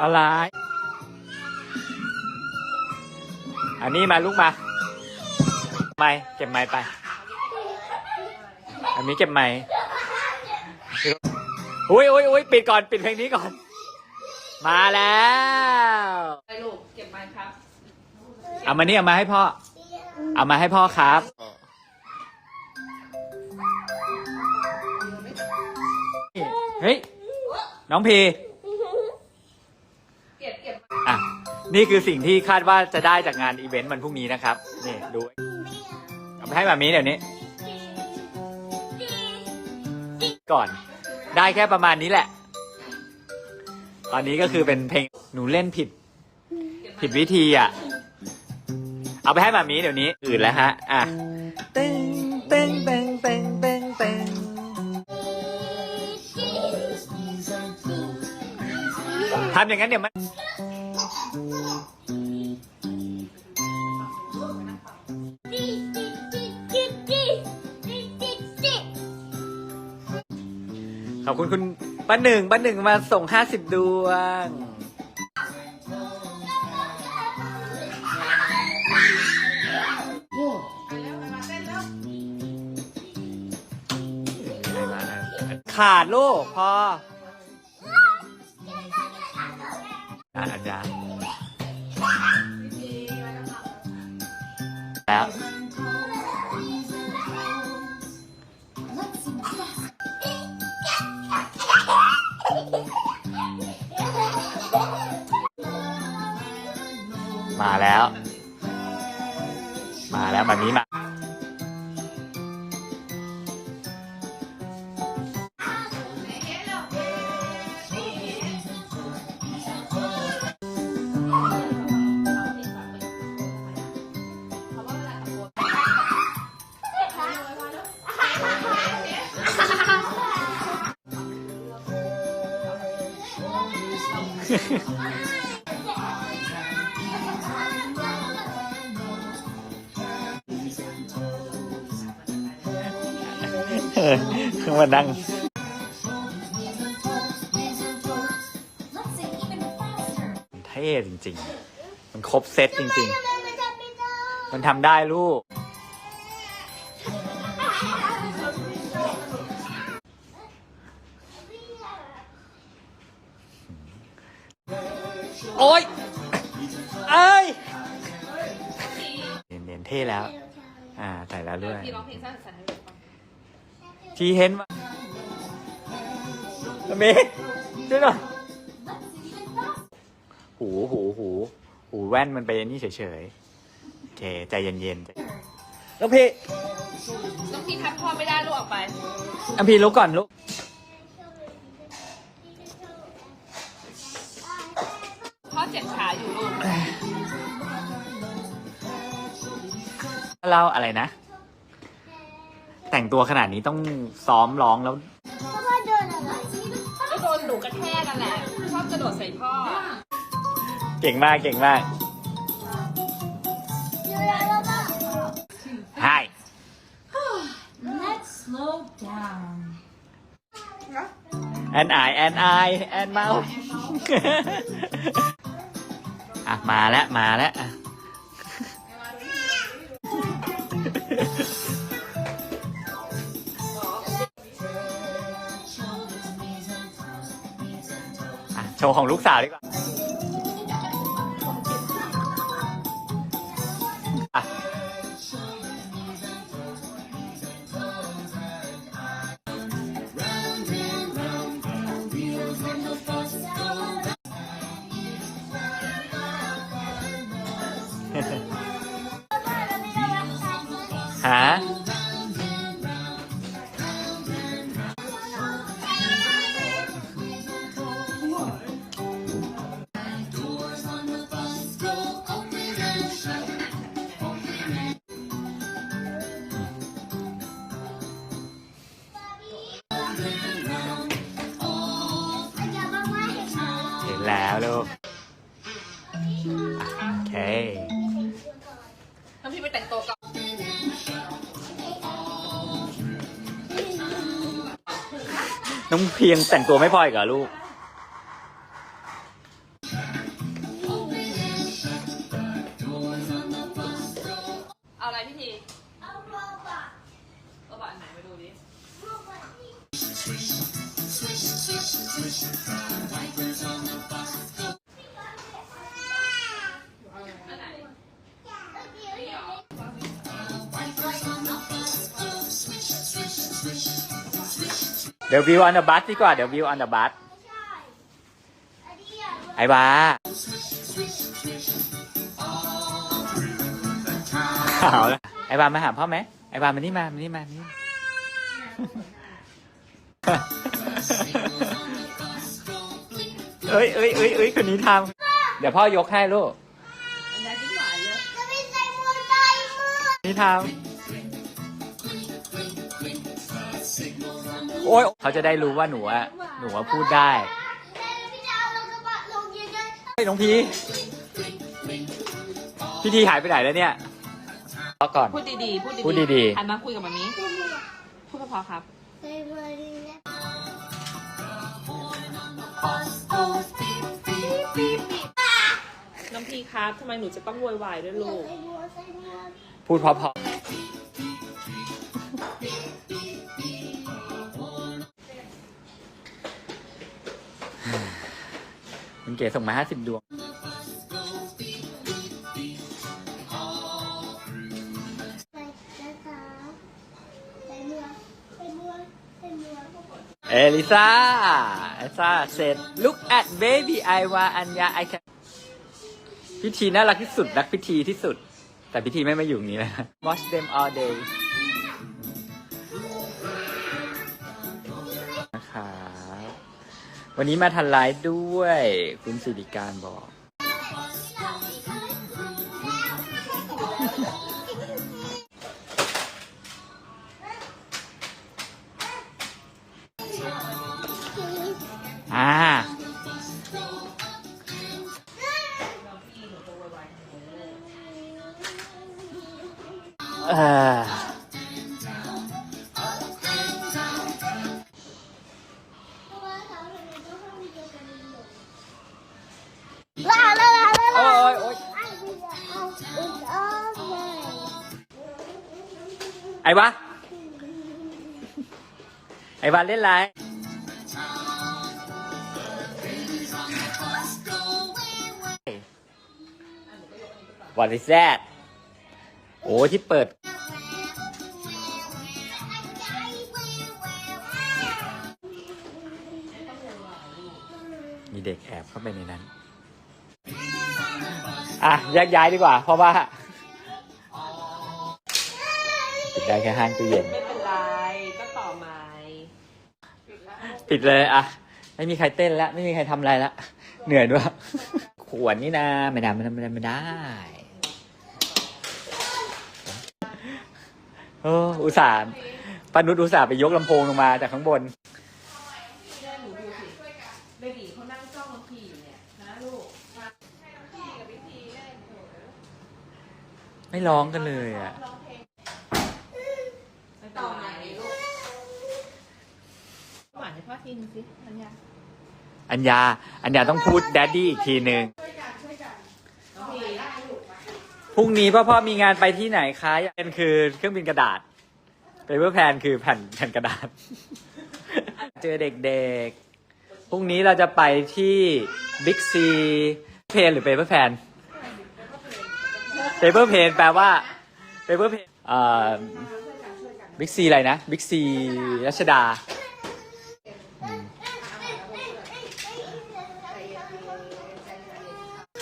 อะไร อันนี้มาลูกมา ไม้เก็บไม้ไป อันนี้เก็บไม้อุ้ยอุ้ยอุ้ยปิดก่อนปิดเพลงนี้ก่อน มาแล้วไปลูกเก็บไม้ครับ เอามานี่เอามาให้พ่อ เอามาให้พ่อครับ เฮ้ย น้องพี นี่คือสิ่งที่คาดว่าจะได้จากงานอีเวนต์วันพรุ่งนี้นะครับ นี่ดูเอาไปให้แบบนี้เดี๋ยวนี้ ก่อน ได้แค่ประมาณนี้แหละ ตอนนี้ก็คือเป็นเพลงหนูเล่นผิด ผิดวิธีอะ เอาไปให้แบบนี้เดี๋ยวนี้ อื่นแล้วฮะ อะต็งต็งต็งต็งต็งต็งทำอย่างนั้นเดี๋ยวมัน อบคุณคุณป้าหนึ่งป้าหนึ่งมาส่งห้าสิบดวง ขาดลูกพออะอาจารย์แล้ว มาแล้ว มาแล้วแบบนี้มาเออขึ้ มานั่งเท่จริง ๆ มันครบเซตจริง ๆ มันทำได้ลูก โอ๊ยเอ้ยเนียนๆเท่แล้ว อ่าใส่แล้วด้วย พี่ร้องเพลงสั้นๆให้ลูกฟัง ที่เห็นว่าเมย์ช่วยหน่อยหูหูหูหูแว่นมันไปนี่เฉยๆโอเคใจเย็นๆใจแล้วพี่น้องพี่ทับพ่อไม่ได้ลูกออกไปอัมพี่ลุกก่อนลุกพ่อเจ็บขาอยู่ลูกเล่าอะไรนะ แต่งตัวขนาดนี้ต้องซ้อมร้องแล้วก็โดนหนูกระแทกกันแหละ ชอบกระโดดใส่พ่อ เก่งมากเก่งมาก Hi Let's slow down. and I and I and mouth อะมาแล้วมาแล้วอะ โชว์ของลูกสาวดีกว่า ห็นแล้วลูกอะโอเคน้องพี่ไปแต่งตัวก่อนน้องเพียงแต่งตัวไม่พออีกเหรอลูก ดี๋ยววิว on the bus ดีกว่า เดี๋ยววิว on the bus ไอ้บาเอาละไอ้บามาหาพ่อไหมไอ้บามานี่มามานี่มามานี่ เอ้ยเอ้ยเอ้ยเอ้ยคนนี้ทำเดี๋ยวพ่อยกให้ลูกอันนี้ที่หวานเลยนี่ทำ โอ้ยเขาจะได้รู้ว่าหนูอะหนูอะพูดได้เฮ้ยน้องพีพี่ทีหายไปไหนแล้วเนี่ยรอก่อน พูดดีๆ พูดดีๆพูดดีๆ หันมาคุยกับมามีพูดเพอๆครับ น้องพีครับทำไมหนูจะต้องโวยวายด้วยลูก พูดเพร คุณเก๋ส่งมาห้าสิบดวง เอลิซาเอลิซาเสร็จ look at baby I วาอัญญา I can พิธีน่ารักที่สุด รักพิธีที่สุด แต่พิธีไม่มาอยู่นี้แล้ว watch them all day วันนี้มาทันไลฟ์ด้วย คุณสิริการบอก วะ ไอ้วะเล่นไร What is that โอ้ที่เปิด มีเด็กแอบเข้าไปในนั้น อะแยกย้ายดีกว่า เพราะว่า ดได้แค่ห้างตู้เย็น ไม่เป็นไร ก็ต่อไม้ปิดเลยอะไม่มีใครเต้นแล้ว ไม่มีใครทำอะไรละเหนื่อยด้วยขวนนี่นะไม่ได้ไม่ได้ไม่ได้ไม่ได้โอ้อุตส่าห์ปานุษย์อุตส่าห์ไปยกลำโพงลงมาจากข้างบนหนูดูสิเบบีเขานั่งจ้องน้องพีอยู่เนี่ยนะลูกมาพี่กับพี่พีเล่นไม่ร้องกันเลยอะต่อไหนลูก หวานให้พ่อทีนึงสิอันยาอัญญา อัญญาต้องพูดแดดดี้อีกทีหนึ่งพรุ่งนี้พ่อพ่อมีงานไปที่ไหนคะเป็นคือเครื่องบินกระดาษเปเปอร์แพนคือแผ่นแผ่นกระดาษ เจอเด็กๆ พรุ่งนี้เราจะไปที่บิ๊กซีเพนหรือเปเปอร์แพนเปเปอร์เพนแปลว่าเปเปอร์เพนบิ๊กซีอะไรนะบิ๊กซีรัชดา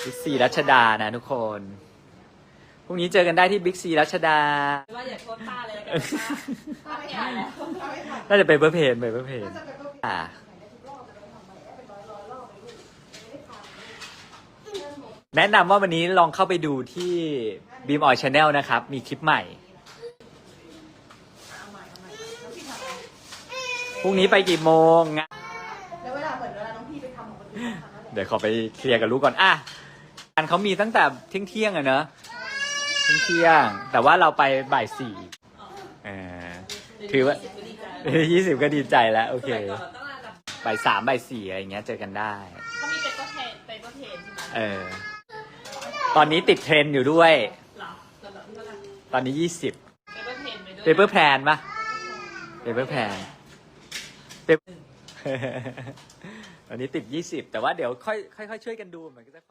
บิ๊ก ซีรัชดานะทุกคน พรุ่งนี้เจอกันได้ที่บิ๊กซีรัชดา ว่าอย่าโทษป้าเลยแล้วกันป้าป้าไม่ถ่ายแล้วน่าจะไปเบอร์เพนไปเบอร์เพนอ่าแนะนำว่าวันนี้ลองเข้าไปดูที่บีมออยชาแนลนะครับ มีคลิปใหม่ พรุ่งนี้ไปกี่โมงงะเดี๋ยวขอไปเคลียร์กับลูกก่อน อะ อันเขามีตั้งแต่เที่ยงเที่ยงๆอะเนอะเที่ยงเที่ยงๆแต่ว่าเราไปบ่ายสี่เออถือว่ายี่สิบก็ดีใจแล้ว โอเคสมัยก่อนเราต้องมาแบบบ่ายสามบ่ายสี่อะไรอย่างเงี้ยเจอกันได้เขามีเป็นก็เทนเป็นก็เทนใช่ไหมเออ ตอนนี้ติดเทรนด์อยู่ด้วยหรอลำดับที่เท่าไหร่ตอนนี้ยี่สิบเป็นก็เทนไปด้วยเปเปอร์แพนปะเปเปอร์แพนวันนี้ติดยี่สิบแต่ว่าเดี๋ยวค่อยค่อยๆช่วยกันดูมันก็จะค่อย